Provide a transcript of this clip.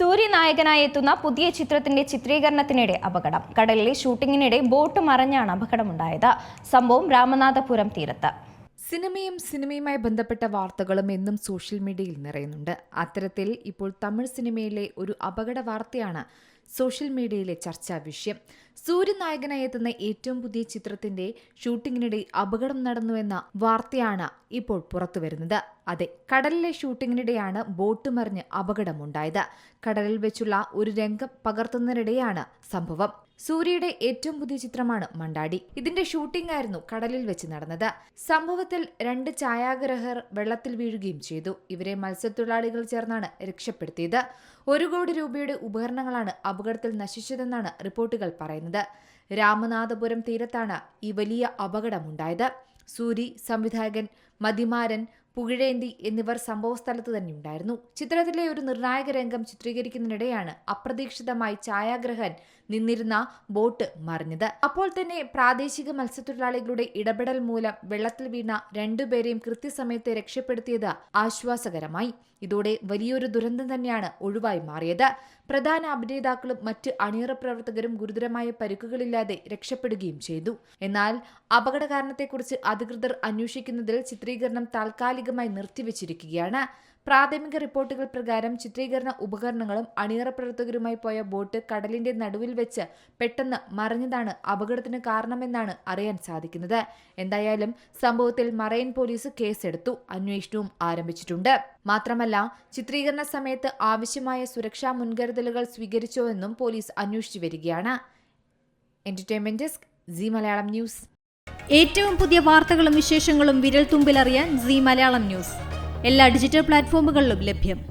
സൂര്യനായകനായി എത്തുന്ന പുതിയ ചിത്രത്തിന്റെ ചിത്രീകരണത്തിനിടെ അപകടം. കടലിലെ ഷൂട്ടിങ്ങിനിടെ ബോട്ട് മറഞ്ഞാണ് അപകടമുണ്ടായത്. സംഭവം രാമനാഥപുരം തീരത്ത്. സിനിമയും സിനിമയുമായി ബന്ധപ്പെട്ട വാർത്തകളും എന്നും സോഷ്യൽ മീഡിയയിൽ നിറയുന്നുണ്ട്. അത്തരത്തിൽ ഇപ്പോൾ തമിഴ് സിനിമയിലെ ഒരു അപകട വാർത്തയാണ് സോഷ്യൽ മീഡിയയിലെ ചർച്ചാ വിഷയം. സൂര്യനായകനായി എത്തുന്ന ഏറ്റവും പുതിയ ചിത്രത്തിന്റെ ഷൂട്ടിങ്ങിനിടെ അപകടം നടന്നുവെന്ന വാർത്തയാണ് ഇപ്പോൾ പുറത്തുവരുന്നത്. അതെ കടലിലെ ഷൂട്ടിങ്ങിനിടെയാണ് ബോട്ട് മറിഞ്ഞ് അപകടമുണ്ടായത്. കടലിൽ വെച്ചുള്ള ഒരു രംഗം പകർത്തുന്നതിനിടെയാണ് സംഭവം. സൂര്യയുടെ ഏറ്റവും പുതിയ ചിത്രമാണ് മണ്ടാടി. ഇതിന്റെ ഷൂട്ടിംഗ് ആയിരുന്നു കടലിൽ വെച്ച് നടന്നത്. സംഭവത്തിൽ രണ്ട് ഛായാഗ്രഹർ വെള്ളത്തിൽ വീഴുകയും ചെയ്തു. ഇവരെ മത്സ്യത്തൊഴിലാളികൾ ചേർന്നാണ് രക്ഷപ്പെടുത്തിയത്. ഒരു കോടി രൂപയുടെ ഉപകരണങ്ങളാണ് അപകടത്തിൽ നശിച്ചതെന്നാണ് റിപ്പോർട്ടുകൾ പറയുന്നത്. രാമനാഥപുരം തീരത്താണ് ഈ വലിയ അപകടമുണ്ടായത്. സൂരി സംവിധായകൻ മതിമാരൻ പുകിഴേന്തി എന്നിവർ സംഭവസ്ഥലത്ത് തന്നെ ഉണ്ടായിരുന്നു. ചിത്രത്തിലെ ഒരു നിർണായക രംഗം ചിത്രീകരിക്കുന്നതിനിടെയാണ് അപ്രതീക്ഷിതമായി ഛായാഗ്രഹൻ നിന്നിരുന്ന ബോട്ട് മറിഞ്ഞത്. അപ്പോൾ തന്നെ പ്രാദേശിക മത്സ്യത്തൊഴിലാളികളുടെ ഇടപെടൽ മൂലം വെള്ളത്തിൽ വീണ രണ്ടുപേരെയും കൃത്യസമയത്ത് രക്ഷപ്പെടുത്തിയത് ആശ്വാസകരമായി. ഇതോടെ വലിയൊരു ദുരന്തം തന്നെയാണ് ഒഴിവായി മാറിയത്. പ്രധാന അഭിനേതാക്കളും മറ്റ് അണിയറ പ്രവർത്തകരും ഗുരുതരമായ പരിക്കുകളില്ലാതെ രക്ഷപ്പെടുകയും ചെയ്തു. എന്നാൽ അപകട കാരണത്തെക്കുറിച്ച് അധികൃതർ അന്വേഷിക്കുന്നതിൽ ചിത്രീകരണം താൽക്കാലികമായി നിർത്തിവച്ചിരിക്കുകയാണ്. പ്രാഥമിക റിപ്പോർട്ടുകൾ പ്രകാരം ചിത്രീകരണ ഉപകരണങ്ങളും അണിയറ പ്രവർത്തകരുമായി പോയ ബോട്ട് കടലിന്റെ നടുവിൽ വെച്ച് പെട്ടെന്ന് മറിഞ്ഞതാണ് അപകടത്തിന് കാരണമെന്നാണ് അറിയാൻ സാധിക്കുന്നത്. എന്തായാലും സംഭവത്തിൽ മറൈൻ പോലീസ് കേസെടുത്തു അന്വേഷണവും ആരംഭിച്ചിട്ടുണ്ട്. മാത്രമല്ല ചിത്രീകരണ സമയത്ത് ആവശ്യമായ സുരക്ഷാ മുൻകരുതലുകൾ സ്വീകരിച്ചോ എന്നും പോലീസ് അന്വേഷിച്ചു വരികയാണ്. Entertainment desk C Malayalam news. ഏറ്റവും പുതിയ വാർത്തകളും വിശേഷങ്ങളും വിരൽ തുമ്പിലറിയാൻ സി മലയാളം ന്യൂസ്. എല്ലാ ഡിജിറ്റൽ പ്ലാറ്റ്ഫോമുകളിലും ലഭ്യം.